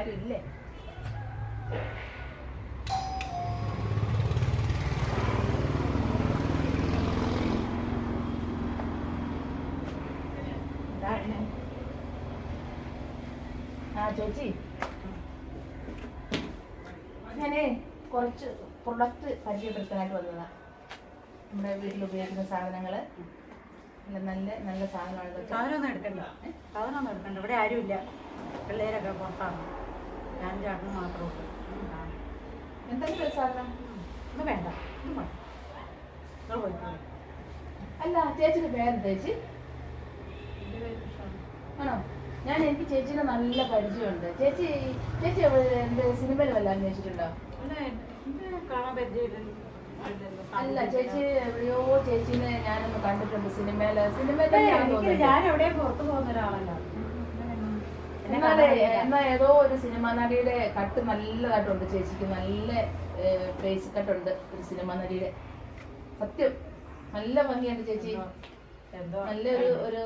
ആരും ഇല്ലേ ആ ചേച്ചി ഞാനേ കുറച്ച് പ്രൊഡക്റ്റ് പരിചയപ്പെടുത്താനായിട്ട് വന്നതാ. നമ്മുടെ വീട്ടിൽ ഉപയോഗിക്കുന്ന സാധനങ്ങൾ. നല്ല നല്ല നല്ല സാധനമാണ് സാധനമൊന്നും എടുക്കണ്ട. സാധനമൊന്നും എടുക്കണ്ട. ഇവിടെ ആരുമില്ല. പിള്ളേരൊക്കെ പുറത്താണ് ഞാൻ ചേട്ടനും മാത്രമേ. എന്തെങ്കിലും വേണ്ട. ഇത് മതി അല്ല ചേച്ചിയുടെ പേരെന്താ ചേച്ചി? ആണോ? ഞാൻ എനിക്ക് ചേച്ചിയുടെ നല്ല പരിചയമുണ്ട്. ചേച്ചി ചേച്ചി എന്ത് സിനിമയിൽ വല്ല അന്വേഷിച്ചിട്ടുണ്ടോ? അല്ല ചേച്ചി എവിടെയോ ചേച്ചിനെ ഞാനൊന്ന് കണ്ടിട്ടുണ്ട് സിനിമയിൽ. സിനിമയിൽ തോന്നുന്നു. ഞാൻ എവിടെയും പുറത്തു പോകുന്ന ഒരാളല്ല. എന്നാലേ. എന്നാ ഏതോ ഒരു സിനിമാ നടിയുടെ കട്ട് നല്ലതായിട്ടുണ്ട് ചേച്ചിക്ക് നല്ല ഫേസ് കട്ടുണ്ട് ഒരു സിനിമാ നടിയുടെ. സത്യം. നല്ല ഭംഗിയുണ്ട് ചേച്ചി. നല്ലൊരു ഒരു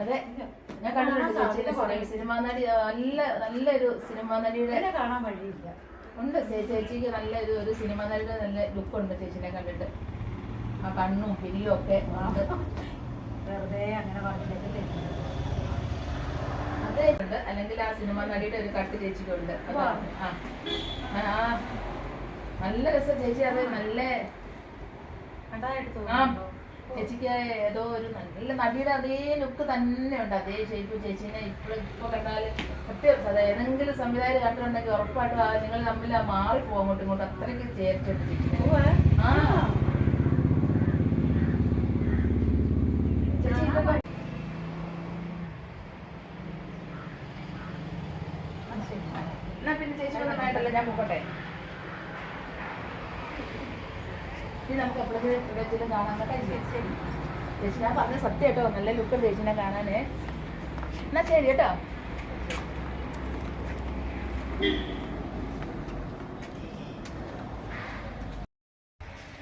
അതെ. ഞാൻ കണ്ടിട്ടുണ്ട് ചേച്ചിയുടെ സിനിമ- നടി നല്ല നല്ലൊരു സിനിമാ നടിയുടെ കാണാൻ വഴിയില്ല. ഉണ്ട്. ചേച്ചിക്ക് നല്ലൊരു ഒരു സിനിമാ നടിയുടെ നല്ല ലുക്ക് ഉണ്ട് ചേച്ചിനെ കണ്ടിട്ട്. ആ കണ്ണും പിരിയും ഒക്കെ ഉണ്ട് വെറുതെ അങ്ങനെ പറഞ്ഞിട്ട് അല്ലെങ്കിൽ ആ സിനിമ നടിയുടെ ഒരു കട്ട് ആ. നല്ല രസം ചേച്ചി. അത് നല്ല ചേച്ചിക്ക് ഏതോ ഒരു നല്ല നടിയുടെ അതേ ലുക്ക് തന്നെ ഉണ്ട്. അതേ ഷേപ്പ് ചേച്ചീനെ ഇപ്പോഴും ഇപ്പൊ കണ്ടാൽ സത്യം. അതെ ഏതെങ്കിലും സംവിധായകർ കണ്ടിട്ടുണ്ടെങ്കിൽ ഉറപ്പായിട്ടും ആ നിങ്ങൾ തമ്മിൽ ആ മാറി പോകും അങ്ങോട്ടും ഇങ്ങോട്ടും. അത്രയ്ക്ക് ചേർത്തിട്ട് ചേച്ചിനെ. ആ ചേച്ചി ഇപ്പൊ ആ, ശരി. എന്നാ പിന്നെ ചേച്ചിക്കൊന്നും വേണ്ടല്ലോ ഞാൻ പോകട്ടെ ഇനി നമുക്ക് എപ്പോഴെങ്കിലും ഇവിടെ കാണാൻ ശരി ചേച്ചി ഞാൻ പറഞ്ഞ സത്യം കേട്ടോ നല്ല ലുക്കും ചേച്ചിനെ കാണാനേ. എന്നാ ശരി കേട്ടോ.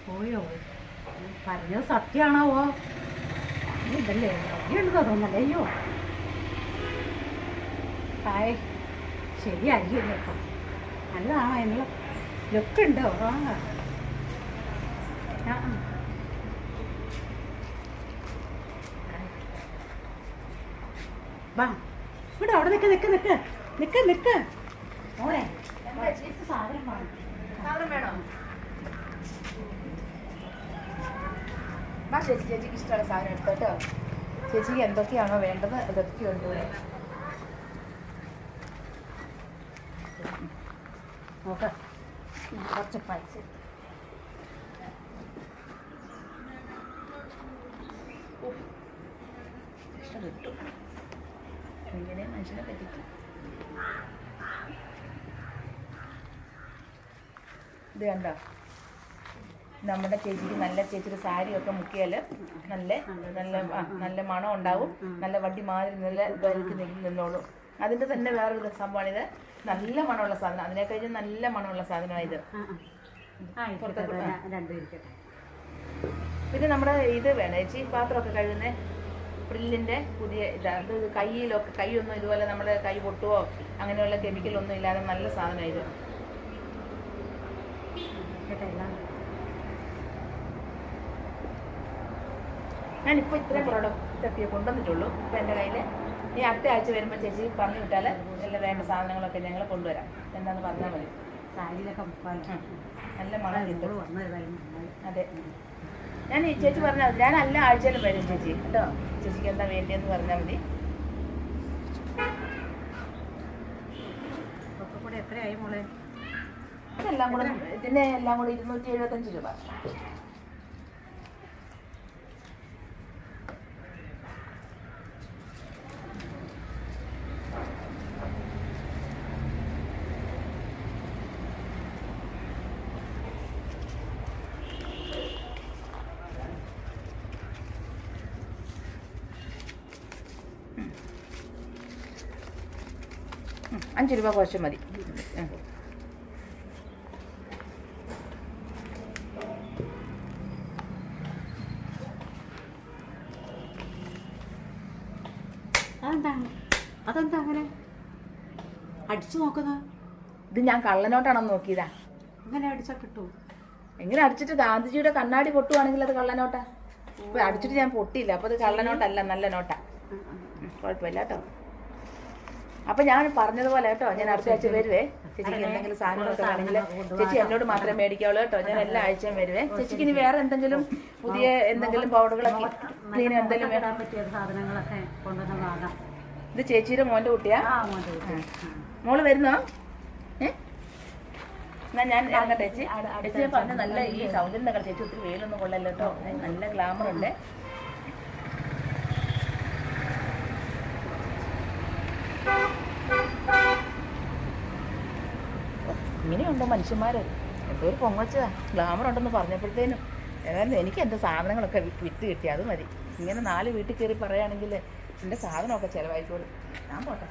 പോയോ? പറഞ്ഞത് സത്യമാണാവോ ഇതല്ലേ? തോന്നല്ലേ അയ്യോ. ഹായ്. ശരിയായിരിക്കും കേട്ടോ നല്ലതാണോ എന്നുള്ള ലുക്ക് ഉണ്ടോ ആ. വാ. ഇവിടെ അവിടെ നിൽക്ക് നിൽക്ക് നിൽക്ക് നിൽക്ക് നിൽക്ക് മോളെ. സാധനം വേണം? ചേച്ചി ചേച്ചിക്ക് ഇഷ്ടമുള്ള സാധനം എടുത്തോട്ടോ. ചേച്ചിക്ക് എന്തൊക്കെയാണോ വേണ്ടത് അതൊക്കെ ഉണ്ട് നോക്ക് കുറച്ച് പൈസ ഇഷ്ടപ്പെട്ടു ഇങ്ങനെ മനുഷ്യനെ പറ്റിക്കും ഇത് കണ്ടോ നമ്മുടെ ചേച്ചിക്ക് നല്ല ചേച്ചിയുടെ ഒക്കെ മുക്കിയാൽ നല്ല നല്ല നല്ല മണം ഉണ്ടാവും നല്ല വണ്ടി മാതിരി നല്ല ഇതായിരിക്കും നിന്നോളും. അതിന്റെ തന്നെ വേറൊരു സംഭവമാണിത്. നല്ല മണമുള്ള സാധനം. അതിനെ കഴിഞ്ഞ നല്ല മണമുള്ള സാധനമാണ് ഇത്. ആ ആ. ആ ഇരിക്കട്ടെ. ഞാൻ രണ്ടും ഇരിക്കട്ടെ. പിന്നെ നമ്മുടെ ഇത് വേണം. ചേച്ചി പാത്രമൊക്കെ കഴുകുന്ന പ്രില്ലിന്റെ പുതിയ ഇതാണ് കൈയിലൊക്കെ കയ്യിലൊക്കെ കൈയൊന്നും ഇതുപോലെ നമ്മുടെ കൈ പൊട്ടുവോ അങ്ങനെയുള്ള കെമിക്കൽ ഒന്നും ഇല്ലാതെ നല്ല സാധനം ഇത്. ഞാനിപ്പോൾ ഇത്രയും പ്രോഡക്റ്റ് ഒക്കെ കൊണ്ടുവന്നിട്ടുള്ളൂ. ഇപ്പം എന്റെ കയ്യിൽ ഈ അടുത്ത ആഴ്ച വരുമ്പോൾ ചേച്ചി പറഞ്ഞു വിട്ടാൽ എല്ലാം വേണ്ട സാധനങ്ങളൊക്കെ ഞങ്ങൾ കൊണ്ടുവരാം. എന്താന്ന് പറഞ്ഞാൽ മതി. സാരിയിലൊക്കെ നല്ല മണം കിട്ടും. അതെ. ഞാൻ ഈ ചേച്ചി പറഞ്ഞാൽ മതി. ഞാൻ എല്ലാ ആഴ്ചയിലും വരും ചേച്ചി. കേട്ടോ? ചേച്ചിക്ക് എന്താ വേണ്ടിയെന്ന് പറഞ്ഞാൽ മതി. എത്രയായി മോളെ? ഇതെല്ലാം കൂടെ ഇതിന് എല്ലാം കൂടെ ഇരുന്നൂറ്റി എഴുപത്തഞ്ച് രൂപ. അഞ്ച് രൂപ കുറച്ച് മതി. അതെന്താ? അതെന്താ അങ്ങനെ? അടിച്ചു നോക്കുന്നത് ഇത് ഞാൻ കള്ളനോട്ടാണോ നോക്കിയതാ. അങ്ങനെ അടിച്ചാ കിട്ടൂ? എങ്ങനെ അടിച്ചിട്ട് ഗാന്ധിജിയുടെ കണ്ണാടി പൊട്ടുവാണെങ്കിൽ അത് കള്ളനോട്ടാ? അടിച്ചിട്ട് ഞാൻ പൊട്ടിയില്ല. അപ്പൊ അത് കള്ളനോട്ടല്ല നല്ല നോട്ടാ. കുഴപ്പമില്ല കേട്ടോ. അപ്പൊ ഞാൻ പറഞ്ഞതുപോലെ കേട്ടോ ഞാൻ അടുത്ത ആഴ്ച വരുവേ. ചേച്ചിക്ക് എന്തെങ്കിലും സാധനങ്ങളൊക്കെ വേണമെങ്കിൽ ചേച്ചി എന്നോട് മാത്രമേ മേടിക്കാവുള്ളൂ കേട്ടോ. ഞാൻ എല്ലാ ആഴ്ചയും വരുവേ. ചേച്ചിക്ക് ഇനി വേറെ എന്തെങ്കിലും പുതിയ എന്തെങ്കിലും പൗഡറുകളൊക്കെ ക്ലീൻ എന്തെങ്കിലും വേണം? സാധനങ്ങളൊക്കെ കൊണ്ടുവന്ന് ഇത് ചേച്ചിയുടെ മോന്റെ കുട്ടിയാ? മോൾ വരുന്നോ? എന്നാ ഞാൻ ഇറങ്ങട്ടെ ചേച്ചി. ചേച്ചി ഞാൻ പറഞ്ഞ നല്ല ഈ സൗന്ദര്യം ചേച്ചി ഒത്തിരി വെയിലൊന്നും കൊള്ളല്ലോ കേട്ടോ. നല്ല ഗ്ലാമർ ഉണ്ട് ഇങ്ങനെയുണ്ടോ മനുഷ്യന്മാർ എന്തോ ഒരു പൊങ്ങച്ചതാ. ഗ്ലാമർ ഉണ്ടെന്ന് പറഞ്ഞപ്പോഴത്തേനും ഏതായാലും എനിക്ക് എന്റെ സാധനങ്ങളൊക്കെ വിറ്റ് കിട്ടി അത് മതി. ഇങ്ങനെ നാല് വീട്ടിൽ കയറി പറയുകയാണെങ്കിൽ എന്റെ സാധനമൊക്കെ ചിലവായിക്കോളും. ഞാൻ പോട്ടെ.